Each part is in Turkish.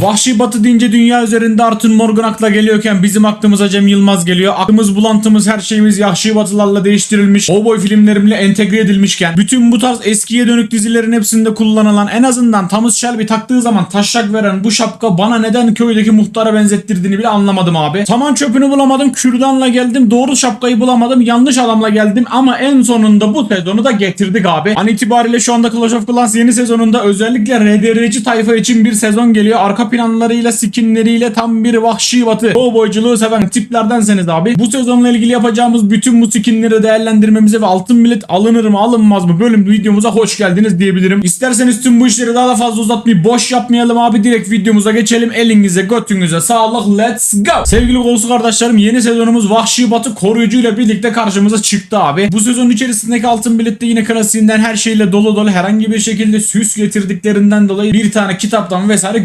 Vahşi Batı deyince dünya üzerinde Arthur Morgan akla geliyorken bizim aklımıza Cem Yılmaz geliyor. Aklımız bulantımız her şeyimiz Vahşi Batılarla değiştirilmiş. Cowboy filmlerimle entegre edilmişken bütün bu tarz eskiye dönük dizilerin hepsinde kullanılan en azından Thomas Shelby taktığı zaman taşak veren bu şapka bana neden köydeki muhtara benzettirdiğini bile anlamadım abi. Saman çöpünü bulamadım. Kürdanla geldim. Doğru şapkayı bulamadım. Yanlış adamla geldim ama en sonunda bu sezonu da getirdik abi. An itibariyle şu anda Clash of Clans yeni sezonunda özellikle RDR'ci tayfa için bir sezon geliyor. Arka planlarıyla, skinleriyle tam bir vahşi batı. Cowboyculuğu seven tiplerdenseniz abi. Bu sezonla ilgili yapacağımız bütün bu skinleri değerlendirmemize ve altın bilet alınır mı alınmaz mı bölüm videomuza hoş geldiniz diyebilirim. İsterseniz tüm bu işleri daha da fazla uzatmayıp boş yapmayalım abi. Direkt videomuza geçelim. Elinize götünüze sağlık. Let's go. Sevgili kolsu kardeşlerim yeni sezonumuz Vahşi Batı koruyucuyla birlikte karşımıza çıktı abi. Bu sezon içerisindeki altın bilette yine klasiğinden her şeyle dolu dolu herhangi bir şekilde süs getirdiklerinden dolayı bir tane kitaptan vesaire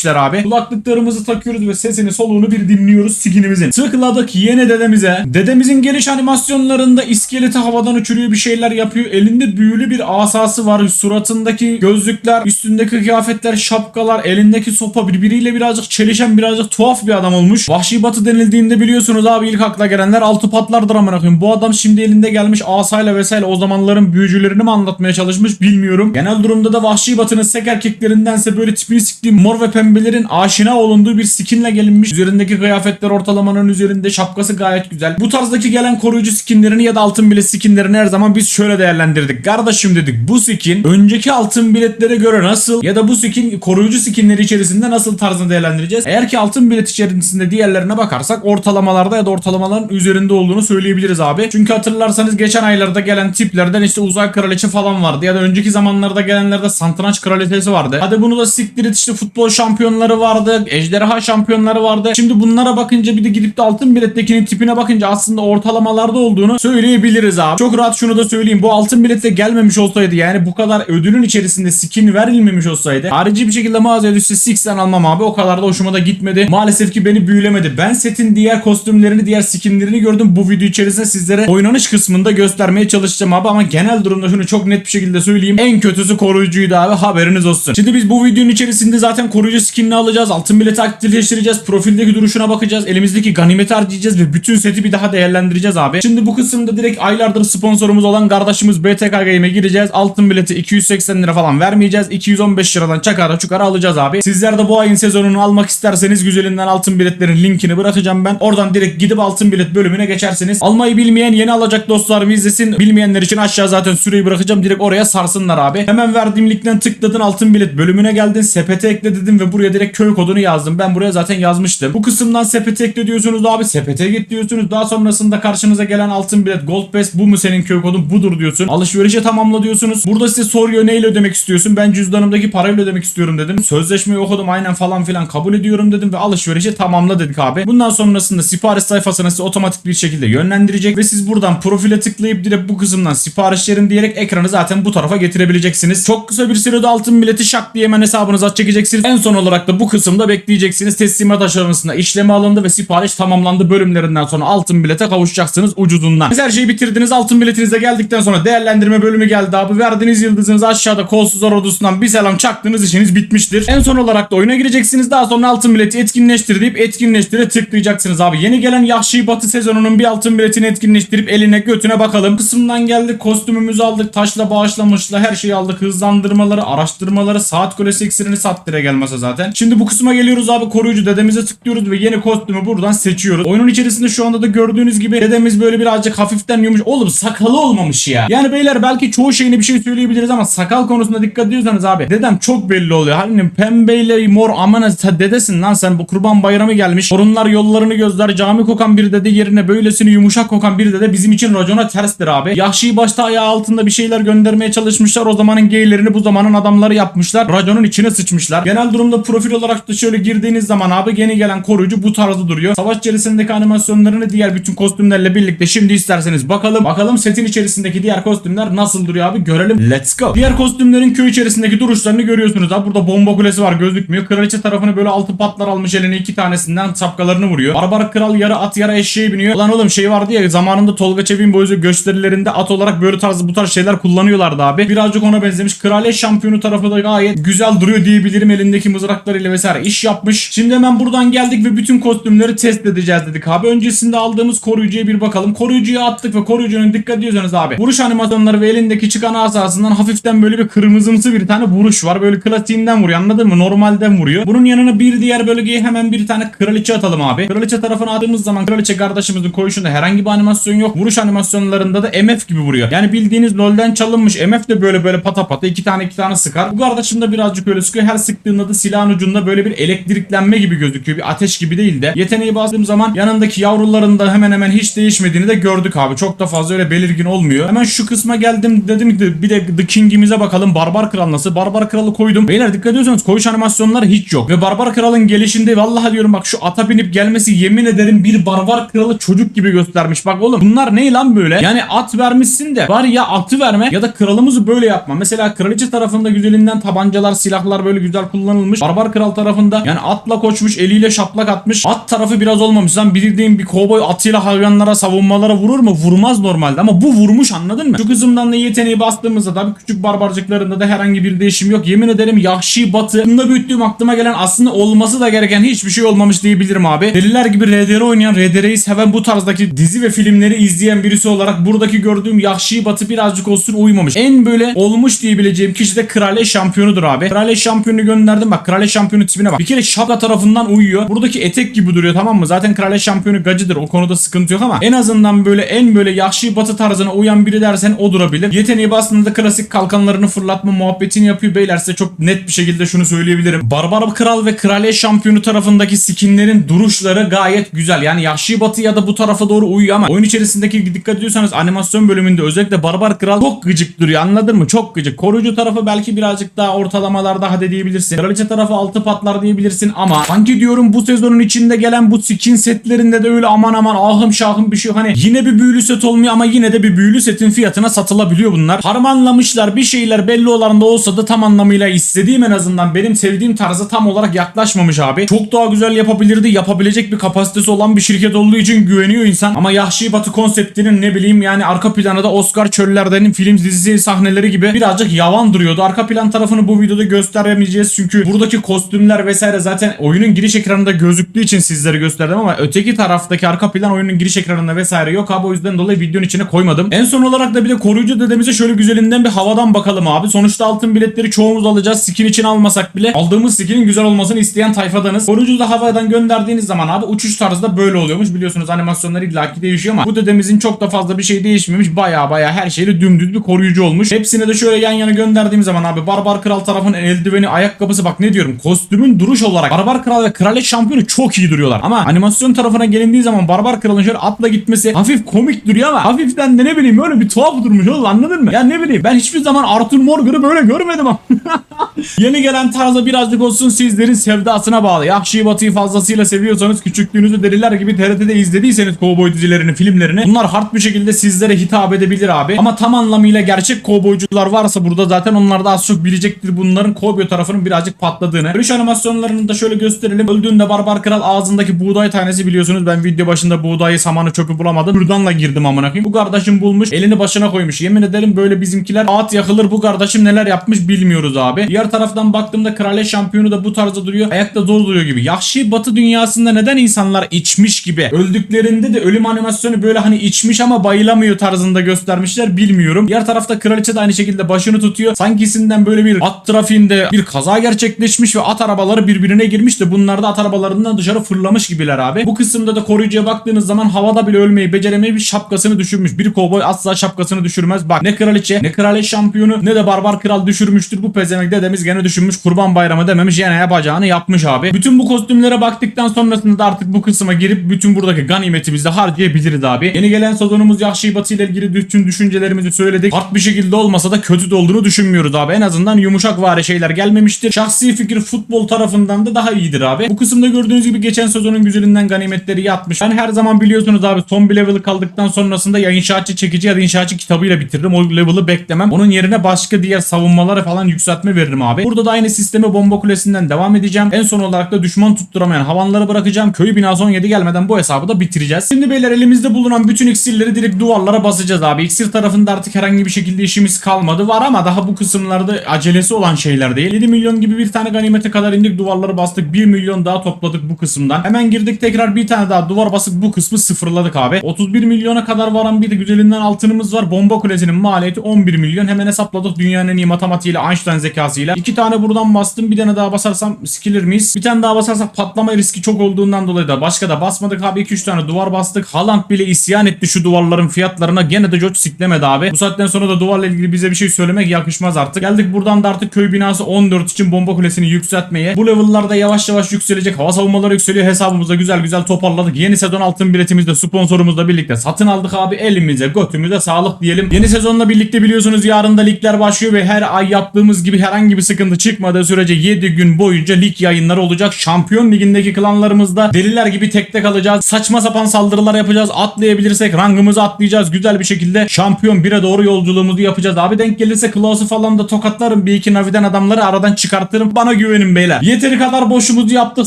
götürmemişler abi. Kulaklıklarımızı takıyoruz ve sesini soluğunu bir dinliyoruz skinimizin. Tıkladık yeni dedemize. Dedemizin geliş animasyonlarında iskeleti havadan uçuruyor bir şeyler yapıyor. Elinde büyülü bir asası var. Suratındaki gözlükler, üstündeki kıyafetler, şapkalar, elindeki sopa birbiriyle birazcık çelişen birazcık tuhaf bir adam olmuş. Vahşi Batı denildiğinde biliyorsunuz abi ilk akla gelenler altı patlardır amına koyayım. Bu adam şimdi elinde gelmiş asayla vesaire o zamanların büyücülerini mi anlatmaya çalışmış bilmiyorum. Genel durumda da Vahşi Batı'nın sek erkeklerindense böyle tipini siktiğim mor ve pembelerin aşina olunduğu bir skinle gelinmiş. Üzerindeki kıyafetler ortalamanın üzerinde şapkası gayet güzel. Bu tarzdaki gelen koruyucu skinlerini ya da altın bilet skinlerini her zaman biz şöyle değerlendirdik. Kardeşim dedik bu skin önceki altın biletlere göre nasıl ya da bu skin koruyucu skinleri içerisinde nasıl tarzını değerlendireceğiz. Eğer ki altın bilet içerisinde diğerlerine bakarsak ortalamalarda ya da ortalamaların üzerinde olduğunu söyleyebiliriz abi. Çünkü hatırlarsanız geçen aylarda gelen tiplerden işte uzay kraliçe falan vardı ya da önceki zamanlarda gelenlerde satranç kraliçesi vardı. Hadi bunu da siktir et işte futbol şampiyonları vardı, ejderha şampiyonları vardı. Şimdi bunlara bakınca bir de gidip de altın bilettekinin tipine bakınca aslında ortalamalarda olduğunu söyleyebiliriz abi. Çok rahat şunu da söyleyeyim. Bu altın bilete gelmemiş olsaydı yani bu kadar ödülün içerisinde skin verilmemiş olsaydı harici bir şekilde mağazaya düşse Six'ten almam abi. O kadar da hoşuma da gitmedi. Maalesef ki beni büyülemedi. Ben setin diğer kostümlerini, diğer skinlerini gördüm. Bu video içerisinde sizlere oynanış kısmında göstermeye çalışacağım abi ama genel durumda şunu çok net bir şekilde söyleyeyim. En kötüsü koruyucuydu abi. Haberiniz olsun. Şimdi biz bu videonun içerisinde zaten koruyucu skinini alacağız. Altın bileti aktifleştireceğiz. Profildeki duruşuna bakacağız. Elimizdeki ganimeti harcayacağız ve bütün seti bir daha değerlendireceğiz abi. Şimdi bu kısımda direkt aylardır sponsorumuz olan kardeşimiz BTK Game'e gireceğiz. Altın bileti 280 lira falan vermeyeceğiz. 215 liradan çakara çukara alacağız abi. Sizler de bu ayın sezonunu almak isterseniz güzelinden altın biletlerin linkini bırakacağım ben. Oradan direkt gidip altın bilet bölümüne geçersiniz. Almayı bilmeyen yeni alacak dostlarım izlesin. Bilmeyenler için aşağı zaten süreyi bırakacağım. Direkt oraya sarsınlar abi. Hemen verdiğim linkten tıkladın altın bilet bölümüne geldin. Sepete ekle dedim ve buraya direkt köy kodunu yazdım. Ben buraya zaten yazmıştım. Bu kısımdan sepete ekle diyorsunuz abi. Sepete git diyorsunuz. Daha sonrasında karşınıza gelen altın bilet Gold Pass bu mu senin köy kodun budur diyorsun. Alışverişe tamamla diyorsunuz. Burada size soruyor neyle ödemek istiyorsun. Ben cüzdanımdaki parayla ödemek istiyorum dedim. Sözleşmeyi okudum aynen falan filan kabul ediyorum dedim ve alışverişi tamamla dedik abi. Bundan sonrasında sipariş sayfasına sizi otomatik bir şekilde yönlendirecek ve siz buradan profile tıklayıp direkt bu kısımdan siparişlerin diyerek ekranı zaten bu tarafa getirebileceksiniz. Çok kısa bir sürede altın bileti şak diye hemen hesabınıza çekeceksiniz. En son olarak da bu kısımda bekleyeceksiniz. Teslimat aşamasında işlemi alındı ve sipariş tamamlandı bölümlerinden sonra altın bilete kavuşacaksınız ucuzundan. Siz her şeyi bitirdiniz. Altın biletinize geldikten sonra değerlendirme bölümü geldi abi. Verdiğiniz yıldızınızı aşağıda kolsuzlar ordusundan bir selam çaktınız işiniz bitmiştir. En son olarak da oyuna gireceksiniz. Daha sonra altın bileti etkinleştir deyip etkinleştire tıklayacaksınız abi. Yeni gelen Yahşi Batı sezonunun bir altın biletini etkinleştirip eline götüne bakalım. Kısımdan geldik kostümümüzü aldık. Taşla bağışlamışla her şeyi aldık. Hızlandırmaları, araştırmaları, saat kulesi iksirini sattire gelmese zaten. Şimdi bu kısma geliyoruz abi. Koruyucu dedemize tıklıyoruz ve yeni kostümü buradan seçiyoruz. Oyunun içerisinde şu anda da gördüğünüz gibi dedemiz böyle birazcık hafiften yumuş. Oğlum sakalı olmamış ya. Yani beyler belki çoğu şeyine bir şey söyleyebiliriz ama sakal konusunda dikkat ediyorsanız abi. Dedem çok belli oluyor. Hani pembeyle mor aman sen dedesin lan sen bu kurban bayramı gelmiş. Torunlar yollarını gözler cami kokan bir dede yerine böylesini yumuşak kokan bir dede bizim için racona terstir abi. Yahşi başta ayağı altında bir şeyler göndermeye çalışmışlar. O zamanın geylerini bu zamanın adamları yapmışlar. Raconun içine sıçmışlar. Genel durumda profil olarak da şöyle girdiğiniz zaman abi yeni gelen koruyucu bu tarzda duruyor. Savaş içerisindeki animasyonlarını diğer bütün kostümlerle birlikte şimdi isterseniz bakalım. Bakalım setin içerisindeki diğer kostümler nasıl duruyor abi görelim. Let's go. Diğer kostümlerin köy içerisindeki duruşlarını görüyorsunuz abi. Burada bomba kulesi var gözükmüyor. Kraliçe tarafını böyle altı patlar almış eline iki tanesinden şapkalarını vuruyor. Barbar kral yarı at yarı eşeğe biniyor. Ulan oğlum şey vardı ya zamanında Tolga Çevik'in boyu gösterilerinde at olarak böyle tarz bu tarz şeyler kullanıyorlardı abi. Birazcık ona benzemiş. Kraliyet şampiyonu tarafı da gayet güzel duruyor diyebilirim. Elindeki mızrak mızraklarıyla vesaire iş yapmış. Şimdi hemen buradan geldik ve bütün kostümleri test edeceğiz dedik abi. Öncesinde aldığımız koruyucuya bir bakalım. Koruyucuya attık ve koruyucunun dikkat ediyorsanız abi. Vuruş animasyonları ve elindeki çıkan asasından hafiften böyle bir kırmızımsı bir tane vuruş var. Böyle klasiğinden vuruyor anladın mı? Normalden vuruyor. Bunun yanına bir diğer bölgeye hemen bir tane kraliçe atalım abi. Kraliçe tarafına attığımız zaman kraliçe kardeşimizin koyuşunda herhangi bir animasyon yok. Vuruş animasyonlarında da MF gibi vuruyor. Yani bildiğiniz LoL'den çalınmış. MF de böyle böyle pata pata iki tane iki tane sıkar. Bu kardeşim de birazcık öyle sıkıyor. Her sıktığında da silahın ucunda böyle bir elektriklenme gibi gözüküyor. Bir ateş gibi değil de. Yeteneği bastığım zaman yanındaki yavruların da hemen hemen hiç değişmediğini de gördük abi. Çok da fazla öyle belirgin olmuyor. Hemen şu kısma geldim dedim ki bir de The King'imize bakalım. Barbar Kral nasıl? Barbar Kral'ı koydum. Beyler dikkat ediyorsanız koyuş animasyonları hiç yok. Ve Barbar Kral'ın gelişinde vallahi diyorum bak şu ata binip gelmesi yemin ederim bir Barbar Kralı çocuk gibi göstermiş. Bak oğlum bunlar ne lan böyle? Yani at vermişsin de var ya atı verme ya da kralımızı böyle yapma. Mesela kraliçe tarafında güzelinden tabancalar, silahlar böyle güzel kullanılmış. Barbar Kral tarafında yani atla koşmuş, eliyle şaplak atmış. At tarafı biraz olmamış. Lan bildiğin bir kovboy atıyla hayvanlara, savunmalara vurur mu? Vurmaz normalde ama bu vurmuş anladın mı? Şu kızımdan da yeteneği bastığımızda tabii küçük barbarcıklarında da herhangi bir değişim yok. Yemin ederim Yahşi Batı. Bunda büyüttüğüm aklıma gelen aslında olması da gereken hiçbir şey olmamış diyebilirim abi. Deliler gibi RDR oynayan, RDR'yi seven bu tarzdaki dizi ve filmleri izleyen birisi olarak buradaki gördüğüm Yahşi Batı birazcık olsun uymamış. En böyle olmuş diyebileceğim kişi de Kraliye Şampiyonudur abi. Kraliye Şampiyonu gönderdim bak Kraliye Şampiyonu tipine bak. Bir kere şapka tarafından uyuyor. Buradaki etek gibi duruyor tamam mı? Zaten Kraliye Şampiyonu gacıdır. O konuda sıkıntı yok ama en azından böyle en böyle Yahşi Batı tarzına uyan biri dersen o durabilir. Yeteneği bastığında klasik kalkanlarını fırlatma muhabbetini yapıyor. Beyler size çok net bir şekilde şunu söyleyebilirim. Barbar Kral ve Kraliye Şampiyonu tarafındaki skinlerin duruşları gayet güzel. Yani Yahşi Batı ya da bu tarafa doğru uyuyor ama oyun içerisindeki dikkat ediyorsanız animasyon bölümünde özellikle Barbar Kral çok gıcık duruyor anladın mı? Çok gıcık. Koruyucu tarafı belki birazcık daha ortalamalarda hadi diyebilirsin. Kraliçe tarafı altı patlar diyebilirsin ama sanki diyorum bu sezonun içinde gelen bu skin setlerinde de öyle aman aman ahım şahım bir şey. Hani yine bir büyülü set olmuyor ama yine de bir büyülü setin fiyatına satılabiliyor bunlar. Harmanlamışlar bir şeyler belli olan olsa da tam anlamıyla istediğim en azından benim sevdiğim tarza tam olarak yaklaşmamış abi. Çok daha güzel yapabilirdi. Yapabilecek bir kapasitesi olan bir şirket olduğu için güveniyor insan. Ama Yahşi Batı konseptinin ne bileyim yani arka planda da Oscar Çöller'denin film dizisi sahneleri gibi birazcık yavan duruyordu. Arka plan tarafını bu videoda gösteremeyeceğiz çünkü buradaki kostümler vesaire zaten oyunun giriş ekranında gözüktüğü için sizlere gösterdim ama öteki taraftaki arka plan oyunun giriş ekranında vesaire yok abi o yüzden dolayı videonun içine koymadım. En son olarak da bir de koruyucu dedemize şöyle güzelinden bir havadan bakalım abi. Sonuçta altın biletleri çoğumuz alacağız. Skin için almasak bile aldığımız skinin güzel olmasını isteyen tayfadanız. Koruyucu da havadan gönderdiğiniz zaman abi uçuş tarzı da böyle oluyormuş. Biliyorsunuz animasyonlar illaki değişiyor ama bu dedemizin çok da fazla bir şey değişmemiş. Baya baya her şeyle dümdüz bir koruyucu olmuş. Hepsine de şöyle yan yana gönderdiğim zaman abi Barbar Kral tarafın eldiveni, ayakkabısı bak ne diyorum. Kostümün duruş olarak Barbar Kral ve Kraliçe Şampiyonu çok iyi duruyorlar. Ama animasyon tarafına gelindiği zaman Barbar Kral'ın şöyle atla gitmesi hafif komik duruyor ama hafiften de ne bileyim öyle bir tuhaf durmuş oğlum anladın mı? Ya ne bileyim ben hiçbir zaman Arthur Morgan'ı böyle görmedim ama. Yeni gelen tarza birazcık olsun sizlerin sevdasına bağlı. Yahşi Batı'yı fazlasıyla seviyorsanız küçüklüğünüzü deliler gibi TRT'de izlediyseniz kovboy dizilerini, filmlerini bunlar hard bir şekilde sizlere hitap edebilir abi. Ama tam anlamıyla gerçek kovboycular varsa burada zaten onlar da az çok bilecektir bunların kovboy tarafının birazcık patladığını. Dövüş animasyonlarını da şöyle gösterelim. Öldüğünde Barbar Kral ağzındaki buğday tanesi biliyorsunuz ben video başında buğdayı, samanı, çöpü bulamadım. Buradanla girdim amına koyayım. Bu kardeşim bulmuş, elini başına koymuş. Yemin ederim böyle bizimkiler at yakılır bu kardeşim neler yapmış bilmiyoruz abi. Diğer taraftan baktığımda kraliçe şampiyonu da bu tarzda duruyor. Ayakta zor duruyor gibi. Yahşi batı dünyasında neden insanlar içmiş gibi? Öldüklerinde de ölüm animasyonu böyle hani içmiş ama bayılamıyor tarzında göstermişler bilmiyorum. Diğer tarafta kraliçe de aynı şekilde başını tutuyor. Sankisinden böyle bir at trafiğinde bir kaza gerçekleşmiş ve at arabaları birbirine girmiş de bunlar da at arabalarından dışarı fırlamış gibiler abi. Bu kısımda da koruyucuya baktığınız zaman havada bile ölmeyi beceremeyi şapkasını düşürmüş. Bir kovboy asla şapkasını düşürmez. Bak ne kraliçe ne kraliçe şampiyonu ne de barbar kral düşürmüştür. Bu pezemek dedemiz gene düşünmüş. Kurban bayramı dememiş yine yapacağını yapmış abi. Bütün bu kostümlere baktıktan sonrasında da artık bu kısma girip bütün buradaki ganimetimizi harcayabiliriz abi. Yeni gelen sezonumuz Yahşi Batı ile ilgili bütün düşüncelerimizi söyledik. Hard bir şekilde olmasa da kötü de olduğunu düşünmüyoruz abi. En azından yumuşak vari şeyler gelmemiştir. Şahsi fikir futbol tarafından da daha iyidir abi. Bu kısımda gördüğünüz gibi geçen sezonun güzelinden ganimetleri yatmış. Ben her zaman biliyorsunuz abi son bir level'ı kaldıktan sonrasında ya inşaatçı çekici ya da inşaatçı kitabıyla bitiririm. O level'ı beklemem. Onun yerine başka diğer savunmalara falan yükseltme veririm abi. Burada da aynı sisteme bomba kulesinden devam edeceğim. En son olarak da düşman tutturamayan havanları bırakacağım. Köy binası 17 gelmeden bu hesabı da bitireceğiz. Şimdi beyler elimizde bulunan bütün iksirleri direkt duvarlara basacağız abi. İksir tarafında artık herhangi bir şekilde işimiz kalmadı. Var ama daha bu kısımlarda acelesi olan şeyler değil. 7 milyon gibi bir tane ganimete kadar indik duvarları bastık 1 milyon daha topladık bu kısımdan. Hemen girdik tekrar bir tane daha duvar basıp bu kısmı sıfırladık abi. 31 milyona kadar varan bir de güzelinden altınımız var. Bomba kulesinin maliyeti 11 milyon. Hemen hesapladık dünyanın en iyi matematiğiyle Einstein zekasıyla. İki tane buradan bastım bir tane daha basarsam sikilir miyiz? Bir tane daha basarsak patlama riski çok olduğundan dolayı da başka da basmadık abi 2-3 tane duvar bastık. Haaland bile isyan etti şu duvarların fiyatlarına. Gene de George siklemedi abi. Bu saatten sonra da duvarla ilgili bize bir şey söylemek yakışmaz artık. Geldik buradan da artık köy binası 14 için bomba kulesini yükseltmeye. Bu level'larda yavaş yavaş yükselecek. Hava savunmaları yükseliyor. Hesabımızda güzel güzel toparladık. Yeni sezon altın biletimizde sponsorumuzla birlikte satın aldık abi. Elimize götümüze sağlık diyelim. Yeni sezonla birlikte biliyorsunuz yarın da ligler başlıyor ve her ay yaptığımız gibi herhangi bir sıkıntı çıkmadığı sürece 7 gün boyunca lig yayınları olacak. Şampiyon ligindeki klanlarımızda deliler gibi tekte kalacağız. Saçma sapan saldırılar yapacağız. Atlayabilirsek rangımızı atlayacağız. Güzel bir şekilde şampiyon 1'e doğru yolculuğumuzu yapacağız. Abi denk gelirse Klaus'u falan da tokatlarım. Bir iki Navi'den adamları aradan çıkartırım. Bana güvenin beyler. Yeteri kadar boşumuzu yaptık,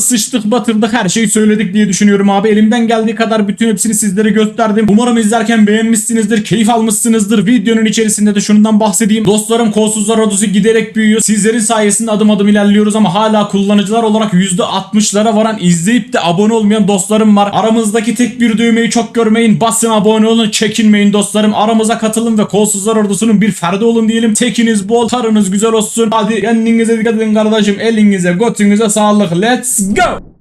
sıçtık, batırdık. Her şeyi söyledik diye düşünüyorum abi. Elimden geldiği kadar bütün hepsini sizlere gösterdim. Umarım izlerken beğenmişsinizdir, keyif almışsınızdır. Videonun içerisinde de şundan bahsedeyim. Dostlarım kolsuzlar ordusu giderek büyüyor. Sizlerin sayesinde adım adım ilerliyoruz ama hala kullanıcılar olarak %60'lara varan izleyip de abone olmayan dostlarım var. Aramızdaki tek bir düğmeyi çok görmeyin. Basın abone olun, çekinmeyin dostlarım. Aramıza katılın ve kolsuzlar ordusunun bir ferdi olun diyelim. Tekiniz bol, tarınız güzel olsun. Hadi kendinize dikkat edin kardeşim. Elinize, götünüze sağlık. Let's go!